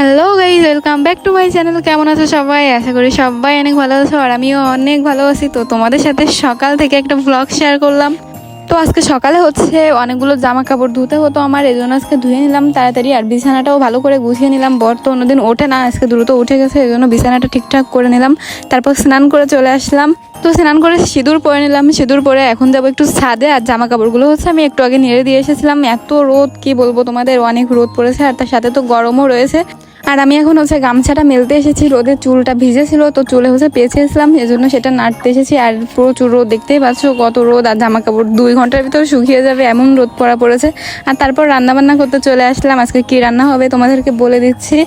Hello guys welcome back to my channel কেমন আছো সবাই? আশা করি সবাই অনেক ভালো আছো আর আমিও অনেক ভালো আছি। তো তোমাদের সাথে সকাল থেকে একটা ব্লগ শেয়ার করলাম। তো আজকে সকালে হচ্ছে অনেকগুলো জামা কাপড় ধুতে হতো আমার এই জন্য আজকে ধুয়ে নিলাম। তাড়াতাড়ি আর বিছানাটাও ভালো করে গুছিয়ে নিলাম। বর তো অন্যদিন ওঠে না, আজকে দ্রুত উঠে গেছে এই জন্য বিছানাটা ঠিকঠাক করে নিলাম। তারপর স্নান করে চলে আসলাম। তো স্নান করে সিঁদুর পরে নিলাম। সিঁদুর পরে এখন যাব একটু ছাদে আর জামা কাপড়গুলো হচ্ছে আমি একটু আগে নেড়ে দিয়ে এসেছিলাম। এত রোদ, কি বলব তোমাদের? অনেক রোদ পড়েছে আর তার সাথে তো গরমও রয়েছে। আর আমি এখন হচ্ছে গামছাটা মেলতে এসেছি, রোদে চুলটা ভিজেছিল, তো চুলে হচ্ছে পেঁচেছিলাম এই জন্য সেটা নাড়তে এসেছি। আর প্রচুর রোদ দেখতেই পাচ্ছ, কত রোদ, আর জামা কাপড় দুই ঘণ্টার ভিতরে শুকিয়ে যাবে, এমন রোদ পড়া পড়েছে। আর তারপর রান্নাবান্না করতে চলে আসলাম, আজকে কি রান্না হবে তোমাদেরকে বলে দিচ্ছি।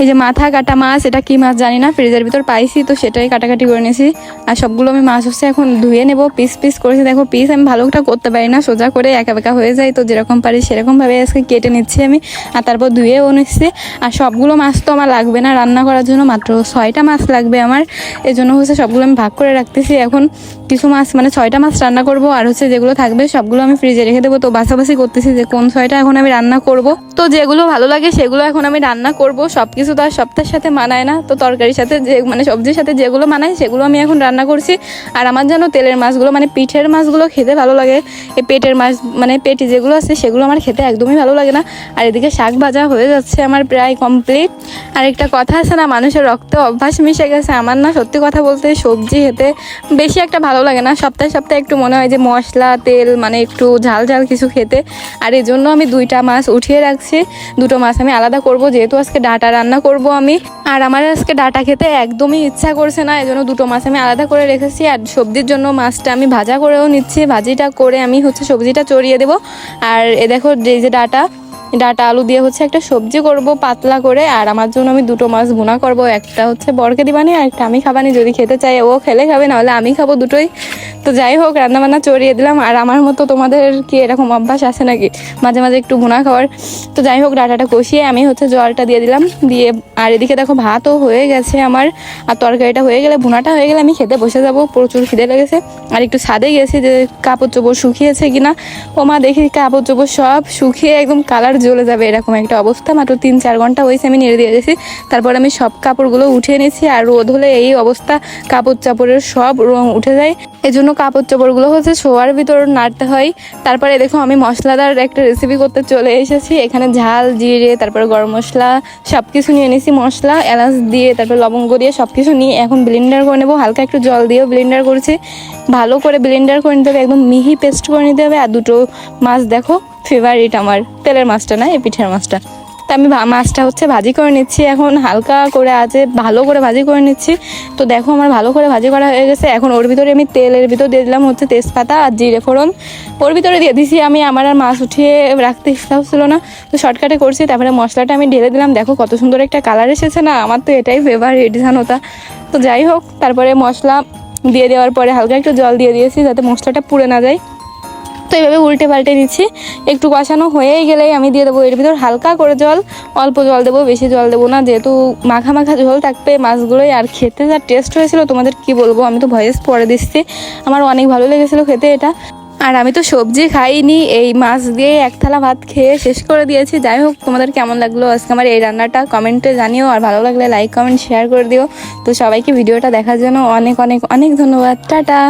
এই যে মাথা কাটা মাছ, এটা কি মাছ জানি না, ফ্রিজের ভিতর পাইছি, তো সেটাই কাটাকাটি করে নিয়েছি। আর সবগুলো আমি মাছ হচ্ছে এখন ধুয়ে নেব পিস পিস করেছি। দেখো পিস আমি ভালোটা করতে পারি না, সোজা করে একা বেকা হয়ে যায়, তো যেরকম পারি সেরকমভাবে আজকে কেটে নিচ্ছি আমি, আর তারপর ধুয়েও নিচ্ছি। আর সবগুলো মাছ তো আমার লাগবে না, রান্না করার জন্য মাত্র ছয়টা মাছ লাগবে আমার। এই জন্য হচ্ছে সবগুলো আমি ভাগ করে রাখতেছি। এখন কিছু মাছ মানে ছয়টা মাছ রান্না করব, আর হচ্ছে যেগুলো থাকবে সবগুলো আমি ফ্রিজে রেখে দেবো। তো বাছাবাছি করতেছি যে কোন ছয়টা এখন আমি রান্না করব। তো যেগুলো ভালো লাগে সেগুলো এখন আমি রান্না করব। সব কিছু তো আর সপ্তাহের সাথে মানায় না। তো তরকারির সাথে যে মানে সবজির সাথে যেগুলো মানায় সেগুলো আমি এখন রান্না করছি। আর আমার যেন তেলের মাছগুলো মানে পিঠের মাছগুলো খেতে ভালো লাগে। এই পেটের মাছ মানে পেটি যেগুলো আছে সেগুলো আমার খেতে একদমই ভালো লাগে না। আর এদিকে শাক ভাজা হয়ে যাচ্ছে আমার প্রায় কমপ্লিট আর একটা কথা আছে না, মানুষের রক্ত অভ্যাস মিশে গেছে। আমার না সত্যি কথা বলতে সবজি খেতে বেশি একটা ভালো লাগে না। সপ্তাহে সপ্তাহে একটু মনে হয় যে মশলা, তেল মানে একটু ঝাল ঝাল কিছু খেতে। আর এই জন্য আমি দুইটা মাছ উঠিয়ে রাখছি। দুটো মাছ আমি আলাদা করব, যেহেতু আজকে ডাটা রান্না করব আমি। আর আমার আজকে ডাটা খেতে একদমই ইচ্ছা করছে না এই জন্য দুটো মাছ আমি আলাদা করে রেখেছি। আর সবজির জন্য মাছটা আমি ভাজা করেও নিচ্ছি। ভাজিটা করে আমি হচ্ছে সবজিটা চড়িয়ে দেবো। আর এ দেখো এই যে ডাটা ডাটা আলু দিয়ে হচ্ছে একটা সবজি করব পাতলা করে, আর আমার জন্য আমি দুটো মাছ ভুনা করব। একটা হচ্ছে বরকে দিবানি, আর একটা আমি খাবানি। যদি খেতে চাই ও খেলে খাবে, নাহলে আমি খাব দুটোই। তো যাই হোক, রান্নাবান্না চড়িয়ে দিলাম। আর আমার মতো তোমাদের কি এরকম অভ্যাস আছে নাকি? মাঝে মাঝে একটু ভুনা খাওয়ার। তো যাই হোক, ডাটাটা কষিয়ে আমি হচ্ছে জলটা দিয়ে দিলাম। দিয়ে, আর এদিকে দেখো ভাতও হয়ে গেছে আমার। আর তরকারিটা হয়ে গেলে, ভুনাটা হয়ে গেলে আমি খেতে বসে যাব। প্রচুর খিদে লেগেছে। আর একটু ছাদে গেছি যে কাপড় চোপড় শুকিয়েছে কিনা ও মা, দেখি কাপড় চোপড় সব শুকিয়ে একদম কালার জ্বলে যাবে এরকম একটা অবস্থা। মাত্র তিন চার ঘণ্টা হয়েছে আমি নেড়ে দিয়ে গেছি। তারপর আমি সব কাপড়গুলো উঠিয়ে নিয়েছি। আর রোদ হলে এই অবস্থা কাপড় চাপড়ের সব রং উঠে যায়। এই জন্য কাপড় চোপড়গুলো হচ্ছে শোয়ার ভিতর নাড়তে হয়। তারপরে দেখো আমি মশলাদার একটা রেসিপি করতে চলে এসেছি। এখানে ঝাল, জিরে, তারপরে গরম মশলা সব কিছু নিয়ে নিয়েছি মশলা, এলাচ দিয়ে, তারপর লবঙ্গ দিয়ে সব কিছু নিয়ে এখন ব্লেন্ডার করে নেব। হালকা একটু জল দিয়েও ব্লেন্ডার করছি। ভালো করে ব্লেন্ডার করে নিতে হবে, একদম মিহি পেস্ট করে নিতে হবে। আর দুটো মাছ দেখো ফেভারিট আমার। তেলের মাছটা না, এই পিঠের মাছটা। তা আমি মাছটা হচ্ছে ভাজি করে নিচ্ছি। এখন হালকা করে আছে, ভালো করে ভাজি করে নিচ্ছি। তো দেখো আমার ভালো করে ভাজি করা হয়ে গেছে। এখন ওর ভিতরে আমি তেলের ভিতর দিয়ে দিলাম হচ্ছে তেজপাতা আর জিরে ফোড়ন। ওর ভিতরে দিয়ে দিছি আমি, আমার আর মাছ উঠিয়ে রাখতে ইচ্ছা ছিল না। তো শর্টকাটে করছি, তারপরে মশলাটা আমি ঢেলে দিলাম। দেখো কত সুন্দর একটা কালার এসেছে না? আমার তো এটাই ফেভারিট জানো তা তো যাই হোক, তারপরে মশলা দিয়ে দেওয়ার পরে হালকা একটু জল দিয়ে দিয়েছি যাতে মশলাটা পুড়ে না যায়। তো এইভাবে উল্টে পাল্টে নিচ্ছি একটু কষানো হয়েই গেলেই আমি দিয়ে দেবো এর ভিতর হালকা করে জল, অল্প জল দেবো, বেশি জল দেবো না। যেহেতু মাখা মাখা ঝোল থাকবে মাছগুলোই, আর খেতে যা টেস্ট হয়েছিল, তোমাদের কি বলব? আমি তো ভয়েস পরে দিচ্ছি। আমার অনেক ভালো লেগেছিলো খেতে এটা। আর আমি তো সবজি খাইনি, এই মাছ দিয়ে এক থালা ভাত খেয়ে শেষ করে দিয়েছি। যাই হোক, তোমাদের কেমন লাগল আজকে আমার এই রান্নাটা কমেন্টে জানিও, আর ভালো লাগলে লাইক কমেন্ট শেয়ার করে দিও। তো সবাইকে ভিডিওটা দেখার জন্য অনেক অনেক অনেক ধন্যবাদ। টাটা!